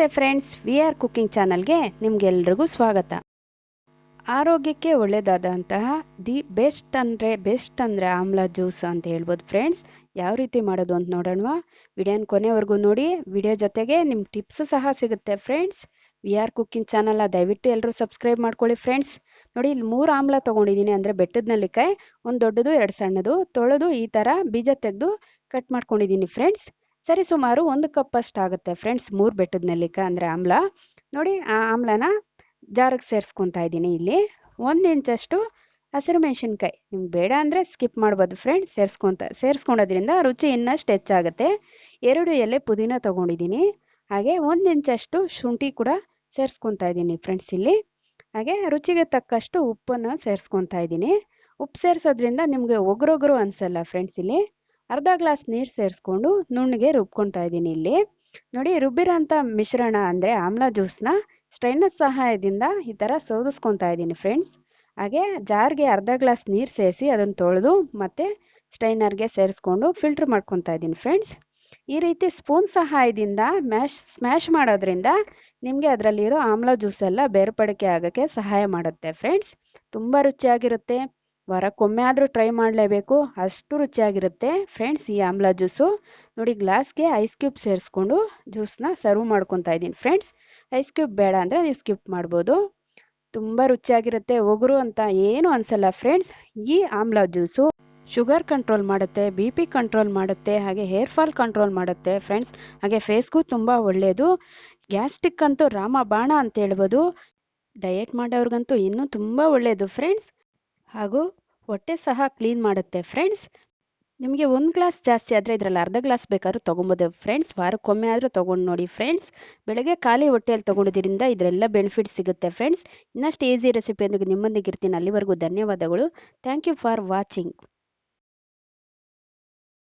ನಮಸ್ತೆ friends we are cooking ಚಾನಲ್ಗೆ ನಿಮ್ಗೆಲ್ರಿಗೂ ಸ್ವಾಗತ. ಆರೋಗ್ಯಕ್ಕೆ ಒಳ್ಳೆಯದಾದಂತಹ ದಿ ಬೆಸ್ಟ್ ಅಂದರೆ ಬೆಸ್ಟ್ ಅಂದರೆ ಆಮ್ಲ ಜ್ಯೂಸ್ ಅಂತ ಹೇಳ್ಬೋದು ಫ್ರೆಂಡ್ಸ್ ಯಾವ ರೀತಿ ಮಾಡೋದು ಅಂತ ನೋಡೋಣ ವಿಡಿಯೋನ ಕೊನೆವರೆಗೂ ನೋಡಿ. ವಿಡಿಯೋ ಜೊತೆಗೆ ನಿಮ್ಮ ಟಿಪ್ಸ್ ಸಹ ಸಿಗುತ್ತೆ ಫ್ರೆಂಡ್ಸ್ ವಿ ಆರ್ ಕುಕಿಂಗ್ ಚಾನಲ್ನ ದಯವಿಟ್ಟು ಎಲ್ಲರೂ ಸಬ್ಸ್ಕ್ರೈಬ್ ಮಾಡ್ಕೊಳ್ಳಿ ಫ್ರೆಂಡ್ಸ್ ನೋಡಿ, ಇಲ್ಲಿ ಮೂರು ಆಮ್ಲ ತೊಗೊಂಡಿದ್ದೀನಿ ಅಂದರೆ ಬೆಟ್ಟದ ನೆಲ್ಲಿಕಾಯಿ, ಒಂದು ದೊಡ್ಡದು, ಎರಡು ಸಣ್ಣದು, ತೊಳೆದು ಈ ಥರ ಬೀಜ ತೆಗೆದು ಕಟ್ ಮಾಡ್ಕೊಂಡಿದ್ದೀನಿ ಫ್ರೆಂಡ್ಸ್ ಸರಿ, ಸುಮಾರು ಒಂದು ಕಪ್ ಅಷ್ಟು ಆಗುತ್ತೆ ಫ್ರೆಂಡ್ಸ್ ಮೂರು ಬೆಟ್ಟದ ನೆಲ್ಲಿಕಾಯಿ ಅಂದರೆ ಆಮ್ಲ. ನೋಡಿ, ಆ ಆಮ್ಲನ ಜಾರಕ್ಕೆ ಸೇರಿಸ್ಕೊತಾ ಇದ್ದೀನಿ ಇಲ್ಲಿ. ಒಂದು ಇಂಚಷ್ಟು ಹಸಿರು ಮೆಣಸಿನ್ಕಾಯಿ. ನಿಮ್ಗೆ ಬೇಡ ಅಂದರೆ ಸ್ಕಿಪ್ ಮಾಡ್ಬೋದು ಫ್ರೆಂಡ್ಸ್ ಸೇರಿಸ್ಕೊಂತ ಸೇರಿಸ್ಕೊಳೋದ್ರಿಂದ ರುಚಿ ಇನ್ನಷ್ಟು ಹೆಚ್ಚಾಗುತ್ತೆ. ಎರಡು ಎಲೆ ಪುದೀನ ತೊಗೊಂಡಿದ್ದೀನಿ. ಹಾಗೆ ಒಂದು ಇಂಚಷ್ಟು ಶುಂಠಿ ಕೂಡ ಸೇರಿಸ್ಕೊತಾ ಇದ್ದೀನಿ ಫ್ರೆಂಡ್ಸ್ ಇಲ್ಲಿ. ಹಾಗೆ ರುಚಿಗೆ ತಕ್ಕಷ್ಟು ಉಪ್ಪನ್ನು ಸೇರಿಸ್ಕೊತಾ ಇದ್ದೀನಿ. ಉಪ್ಪು ಸೇರಿಸೋದ್ರಿಂದ ನಿಮಗೆ ಒಗ್ರೊಗ್ರು ಅನಿಸಲ್ಲ ಫ್ರೆಂಡ್ಸ್ ಇಲ್ಲಿ. ಅರ್ಧ ಗ್ಲಾಸ್ ನೀರು ಸೇರಿಸ್ಕೊಂಡು ನುಣ್ಣಗೆ ರುಬ್ಕೊತಾ ಇದ್ದೀನಿ ಇಲ್ಲಿ. ನೋಡಿ, ರುಬ್ಬಿರೋಂಥ ಮಿಶ್ರಣ ಅಂದರೆ ಆಮ್ಲ ಜ್ಯೂಸ್ನ ಸ್ಟ್ರೈನರ್ ಸಹಾಯದಿಂದ ಈ ಥರ ಸೋದಿಸ್ಕೊತಾ ಇದ್ದೀನಿ ಫ್ರೆಂಡ್ಸ್. ಹಾಗೆ ಜಾರ್ಗೆ ಅರ್ಧ ಗ್ಲಾಸ್ ನೀರು ಸೇರಿಸಿ ಅದನ್ನು ತೊಳೆದು ಮತ್ತೆ ಸ್ಟ್ರೈನರ್ಗೆ ಸೇರಿಸ್ಕೊಂಡು ಫಿಲ್ಟ್ರ್ ಮಾಡ್ಕೊತಾ ಇದ್ದೀನಿ ಫ್ರೆಂಡ್ಸ್. ಈ ರೀತಿ ಸ್ಪೂನ್ ಸಹಾಯದಿಂದ ಮ್ಯಾಶ್, ಸ್ಮ್ಯಾಶ್ ಮಾಡೋದ್ರಿಂದ ನಿಮಗೆ ಅದರಲ್ಲಿರೋ ಆಮ್ಲ ಜ್ಯೂಸ್ ಎಲ್ಲ ಬೇರ್ಪಡಿಕೆ ಆಗೋಕ್ಕೆ ಸಹಾಯ ಮಾಡುತ್ತೆ ಫ್ರೆಂಡ್ಸ್. ತುಂಬ ರುಚಿಯಾಗಿರುತ್ತೆ. ವಾರಕ್ಕೊಮ್ಮೆ ಆದರೂ ಟ್ರೈ ಮಾಡಲೇಬೇಕು. ಅಷ್ಟು ರುಚಿಯಾಗಿರುತ್ತೆ ಫ್ರೆಂಡ್ಸ್ ಈ ಆಮ್ಲ ಜ್ಯೂಸು ನೋಡಿ ಗ್ಲಾಸ್ಗೆ ಐಸ್ ಕ್ಯೂಬ್ ಸೇರಿಸ್ಕೊಂಡು ಜ್ಯೂಸ್ನ ಸರ್ವ್ ಮಾಡ್ಕೊತಾ ಇದ್ದೀನಿ. ಫ್ರೆಂಡ್ಸ್ ಐಸ್ ಕ್ಯೂಬ್ ಬೇಡ ಅಂದರೆ ನೀವು ಸ್ಕಿಪ್ ಮಾಡ್ಬೋದು. ತುಂಬ ರುಚಿಯಾಗಿರುತ್ತೆ, ಒಗರು ಅಂತ ಏನು ಅನ್ಸಲ್ಲ ಫ್ರೆಂಡ್ಸ್ ಈ ಆಮ್ಲ ಜ್ಯೂಸು ಶುಗರ್ ಕಂಟ್ರೋಲ್ ಮಾಡುತ್ತೆ ಬಿ ಪಿ ಕಂಟ್ರೋಲ್ ಮಾಡುತ್ತೆ, ಹಾಗೆ ಹೇರ್ ಫಾಲ್ ಕಂಟ್ರೋಲ್ ಮಾಡುತ್ತೆ ಫ್ರೆಂಡ್ಸ್ ಹಾಗೆ ಫೇಸ್ಗೂ ತುಂಬ ಒಳ್ಳೆಯದು ಗ್ಯಾಸ್ಟ್ರಿಕ್ ಅಂತೂ ರಾಮ ಬಾಣ ಅಂತ ಹೇಳ್ಬೋದು. ಡಯಟ್ ಮಾಡೋರ್ಗಂತೂ ಇನ್ನೂ ತುಂಬ ಒಳ್ಳೆಯದು ಫ್ರೆಂಡ್ಸ್ ಹಾಗೂ ಹೊಟ್ಟೆ ಸಹ ಕ್ಲೀನ್ ಮಾಡುತ್ತೆ ಫ್ರೆಂಡ್ಸ್ ನಿಮಗೆ ಒಂದು ಗ್ಲಾಸ್ ಜಾಸ್ತಿ ಆದರೆ ಇದರಲ್ಲಿ ಅರ್ಧ ಗ್ಲಾಸ್ ಬೇಕಾದ್ರೂ ತೊಗೊಬೋದು ಫ್ರೆಂಡ್ಸ್ ವಾರಕ್ಕೊಮ್ಮೆ ಆದರೂ ತೊಗೊಂಡು ನೋಡಿ ಫ್ರೆಂಡ್ಸ್ ಬೆಳಗ್ಗೆ ಖಾಲಿ ಹೊಟ್ಟೆಯಲ್ಲಿ ತೊಗೊಂಡಿದ್ದರಿಂದ ಇದರೆಲ್ಲ ಬೆನಿಫಿಟ್ ಸಿಗುತ್ತೆ ಫ್ರೆಂಡ್ಸ್ ಇನ್ನಷ್ಟು ಈಸಿ ರೆಸಿಪಿಯೊಂದಿಗೆ ನಿಮ್ಮೊಂದಿಗೆ ಇರ್ತೀನಿ. ಅಲ್ಲಿವರೆಗೂ ಧನ್ಯವಾದಗಳು. Thank you for watching